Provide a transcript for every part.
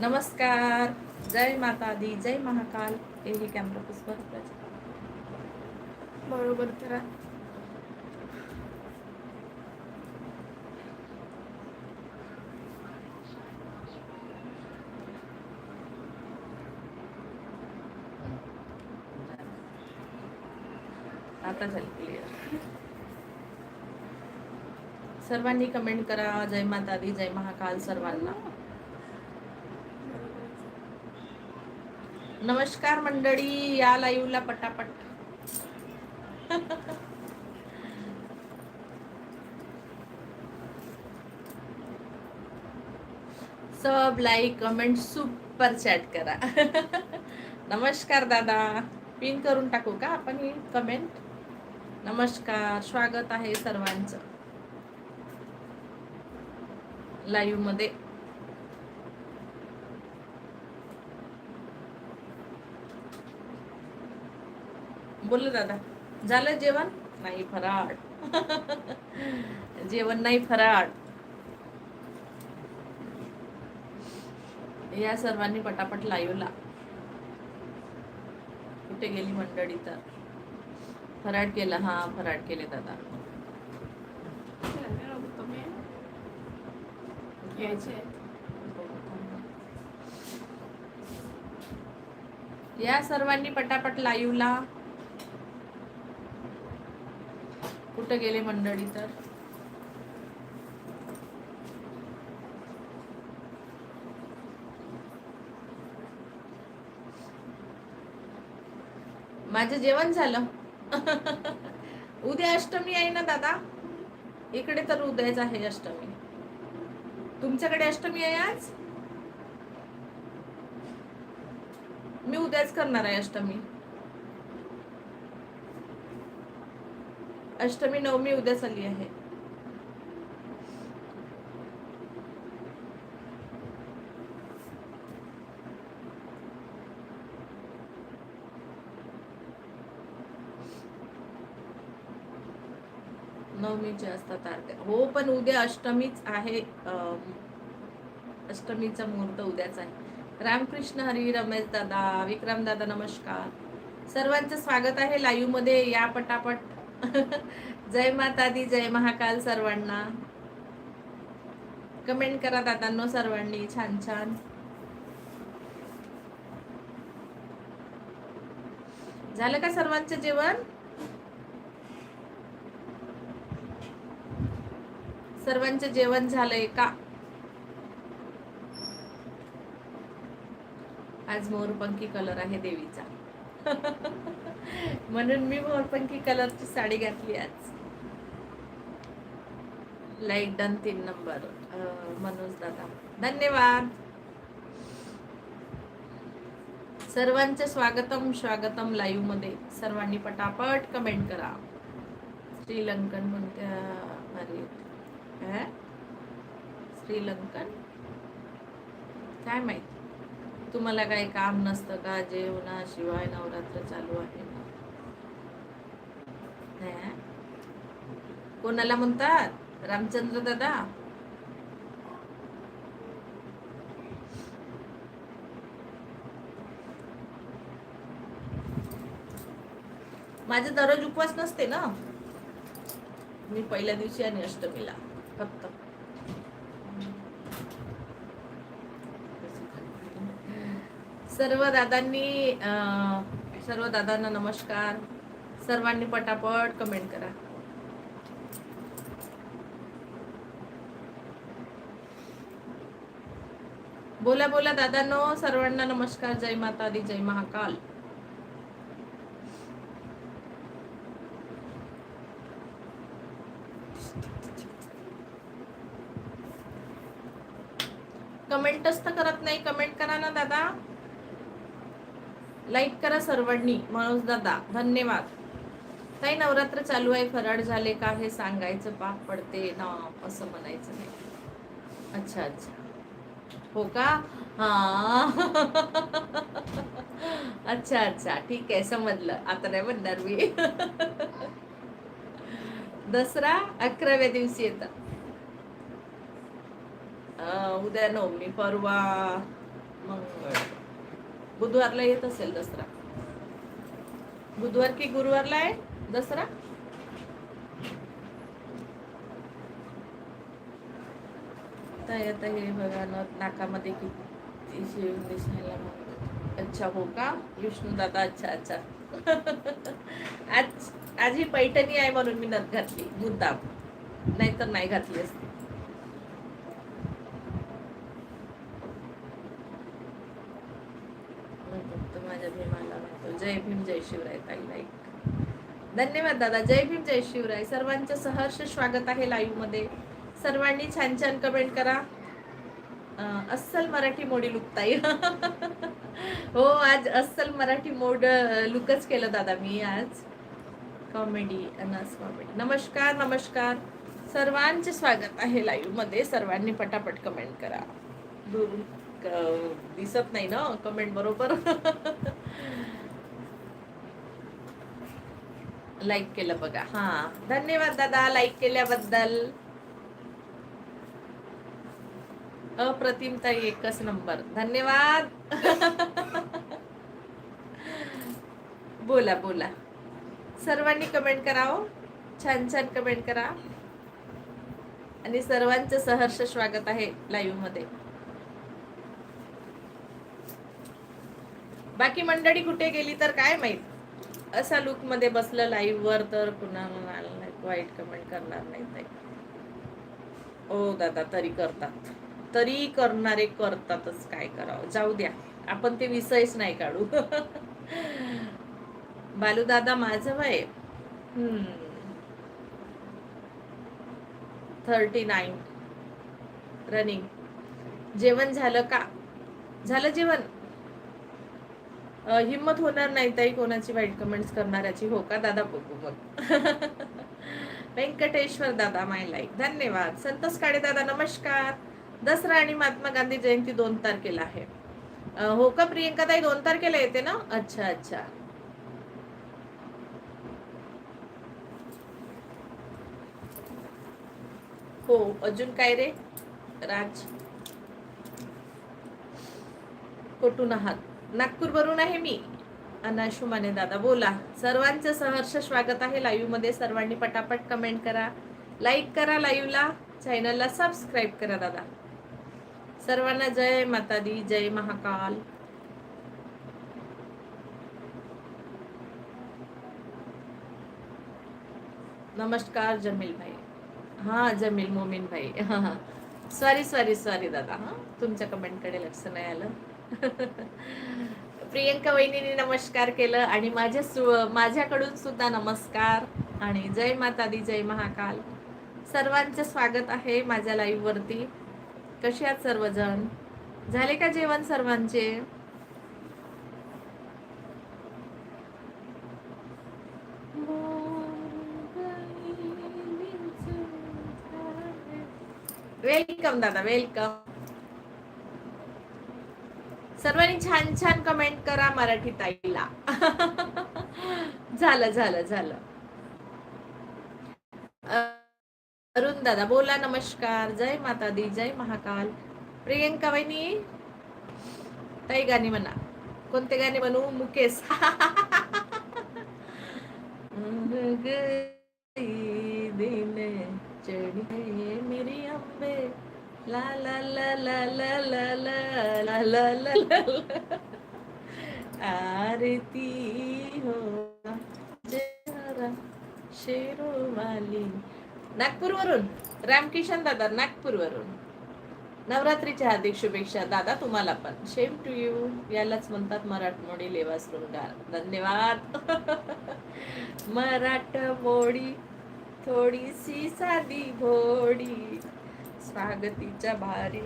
नमस्कार. जय माता दी जय महाकाल. हे हे कॅमेरा पुष्प बरोबर करा आता झाली क्लिअर सर्वांनी कमेंट करा. जय माता दी जय महाकाल सर्वांना. नमस्कार मंडळी या लाईव्हला पटापट. सब लाईक कमेंट सुपर चॅट करा. नमस्कार दादा. पिन करून टाकू का आपण ही कमेंट नमस्कार स्वागत आहे सर्वांचं. लाईव्हमध्ये. बोल दादा. झालं जेवण? नाही फराळ. जेवण नाही फराळ. या सर्वांनी पटापट लाईव्हला. कुठे गेली मंडळी तर? फराळ केला. हा फराळ केले दादा. या सर्वांनी पटापट लाईव्हला. कुठं गेले मंडळी तर? माझं जेवण झालं. उद्या अष्टमी आहे ना दादा? इकडे तर उद्याच आहे अष्टमी. तुमच्याकडे अष्टमी आहे आज? मी उद्याच करणार आहे अष्टमी. अष्टमी नवमी उद्याच आली आहे. नवमीचे असतात तारखे. हो पण उद्या अष्टमीच आहे अं, अष्टमीचा मुहूर्त उद्याच आहे. रामकृष्ण हरी रमेश दादा विक्रम दादा नमस्कार. सर्वांचं स्वागत आहे लाईव्हमध्ये. या पटापट जय माता दी जय महाकाल सर्वांना. कमेंट करा दादांनो सर्वांनी छान छान. झालं का सर्वांचं जेवण? सर्वांचं जेवण झालंय का? आज मोरपंखी कलर आहे देवीचा. म्हणून मी मोरपंखी कलरची साडी घातली आज. लाइट डन तीन नंबर मनोज दादा. धन्यवाद. सर्वांचे स्वागतम स्वागतम लाईव्हमध्ये. सर्वांनी पटापट कमेंट करा. श्रीलंकन म्हणत्या अरे श्रीलंकन? काय माहिती? तुम्हाला काही काम नसतं का? जेवणाशिवाय नवरात्र चालू आहे. ना कोणाला म्हणतात? रामचंद्र दादा. माझे दररोज उपवास नसते ना? मी पहिल्या दिवशी आणि अष्टमीला फक्त. सर्व दादांनी सर्व दादांना नमस्कार. सर्वांनी पटापट कमेंट करा. बोला बोला दादांनो सर्वांना नमस्कार जय माता दी जय महाकाल. कमेंटच तर करत नाही कमेंट करा ना दादा. लाईक करा सर्वांनी मनोज दादा. धन्यवाद. काही नवरात्र चालू आहे. फराळ झाले का हे सांगायचं? पाप पडते ना असं म्हणायचं नाही. अच्छा अच्छा. हो का? हा. अच्छा अच्छा. ठीक आहे समजलं. आता नाही म्हणणार मी. दसरा अकराव्या दिवशी येतात उद्या नवमी परवा मंगळ. बुधवारला येत असेल दसरा. बुधवार की गुरुवारला आहे? दसरा? ताई आता हे बघा नाकामध्ये किती शिव दिसायला मग अच्छा हो का? विष्णू दादा अच्छा अच्छा. आज आज ही पैठणी आहे म्हणून मी नथ घातली. मुद्दाम नाहीतर नाही घातली असती. फक्त माझ्या भीमाला म्हणतो जय भीम जय शिवराय ताई नाही धन्यवाद दादा. जय भीम जय शिवराय. सर्वांचं सहर्ष स्वागत आहे लाईव्हमध्ये सर्वांनी छान छान कमेंट करा. अस्सल मराठी मोडी लुकताई. हो आज अस्सल मराठी मोड लुकच केलं दादा मी आज. कॉमेडी अनास कॉमेडी नमस्कार नमस्कार. सर्वांचे स्वागत आहे लाईव्हमध्ये सर्वांनी पटापट कमेंट करा. दूर दिसत नाही ना? कमेंट बरोबर. लाईक केलं बघा. हा. धन्यवाद दादा लाईक केल्याबद्दल. अप्रतिम ताई एकच नंबर धन्यवाद. बोला बोला. सर्वांनी कमेंट करा हो. छान छान कमेंट करा. आणि सर्वांचं सहर्ष स्वागत आहे लाईव्हमध्ये. बाकी मंडळी कुठे गेली तर काय माहीत? असा लुकमध्ये बसलं लाईव्ह वर तर नाही वाईट कमेंट करणार नाही ताई. ओ दादा तरी करतात. तरी करणारे करतातच काय करावं. जाऊ द्या. आपण ते विषयच नाही काढू. बालू दादा माझं वय? थर्टी नाईन रनिंग जेवण झालं का? झालं जेवण? हिंमत हिम्मत होणार नाही ताई कोणाची वाईट कमेंट्स करणाऱ्याची. हो का दादा? बघू मग व्यंकटेश्वर दादा माय लाईक धन्यवाद. संतोष काळे दादा नमस्कार. दसरा आणि महात्मा गांधी जयंती दोन तारखेला आहे. हो का प्रियंका ताई दोन तारखेला येते ना? अच्छा अच्छा. हो अजून काय रे? राज. कुठून आहात. नागपूर वरून आहे मी. अनाशू माने दादा बोला. सर्वांचं सहर्ष स्वागत आहे लाईव्हमध्ये सर्वांनी पटापट कमेंट करा. लाईक करा लाईव्हला. चॅनलला सबस्क्राईब करा दादा. सर्वांना जय माता दी जय महाकाल. नमस्कार जमील भाई हा जमील मोमीन भाई हा हा सॉरी सॉरी सॉरी दादा. हा तुमच्या कमेंटकडे लक्ष नाही आलं. प्रियंका वहिनीने नमस्कार केलं आणि माझ्या सु माझ्याकडून सुद्धा नमस्कार आणि जय माता दी जय महाकाल. सर्वांचं स्वागत आहे माझ्या लाईव्ह वरती. कसे आहात सर्वजण? झाले का जेवण सर्वांचे? वेलकम दादा वेलकम. सर्वांनी छान छान कमेंट करा मराठी ताईला. झालं झालं झालं. अरुण दादा बोला नमस्कार. जय माता दी जय महाकाल. प्रियंका वहिनी ताई गाणी म्हणा. कोणते गाणे म्हणू? मुकेश. दिन चढ़ी मेरी अम्बे ला ला ला ला ला ला ला ला ला ला आरती हो जरा शेरो वाली रामकिशन दादा नागपूरवरून नवरात्रीच्या हार्दिक शुभेच्छा दादा तुम्हाला पण शेम टू यू यालाच म्हणतात मराठमोडी लेवा शृंगार धन्यवाद मराठमोडी थोडीशी साधी भोडी स्वागतीच्या भारी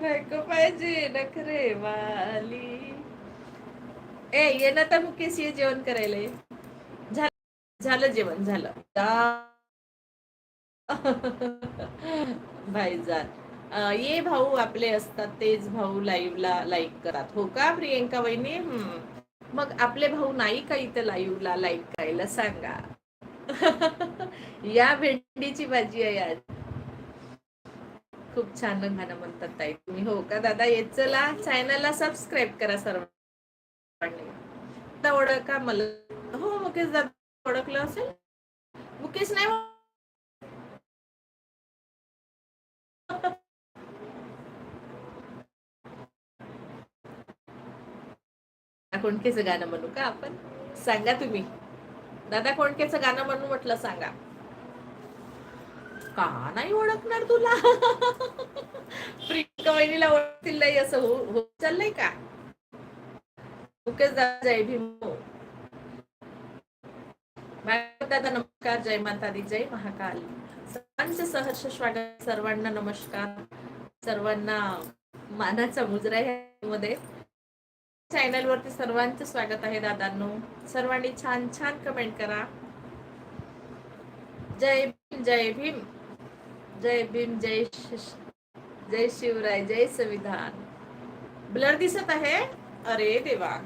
बायको पाहिजे नखरे वाली. ए ये ना तर मुकेश ये जेवण करायला ये. झालं झालं जेवण झालं. जा- भाईजान ये भाऊ आपले असतात तेच भाऊ लाईव्हला लाईक करतात. हो का प्रियंका वहिनी? हम्म. मग आपले भाऊ नाही का इथं लाईव्हला लाईक करायला? सांगा. या भेंडीची भाजी आहे आज. खूप छान गाणं म्हणतात ताई तुम्ही. हो का दादा? येत चला चॅनलला सबस्क्राईब करा सर्वांनी. ओळखा मला. हो मुकेश दादा ओळखलं असेल? मुकेश नाही कोणकेच गाणं म्हणू का आपण? सांगा तुम्ही. दादा कोणकेचं गाणं म्हणून म्हटलं सांगा. का नाही ओळखणार तुला? प्रियंका वहिनीला ओळखतील नाही असं हो हो चाललंय का? मुकेश दादा जय भीम. हो. दादा नमस्कार. जय माता दी जय महाकाल. सर्वांचे सहर्ष स्वागत सर्वांना नमस्कार. सर्वांना मानाचा मुजरा मध्ये चॅनल वरती सर्वांचं स्वागत आहे दादांनो. सर्वांनी छान छान कमेंट करा. जय भीम जय भीम. जय भीम जय जय शिवराय जय संविधान. ब्लर दिसत आहे? अरे देवा.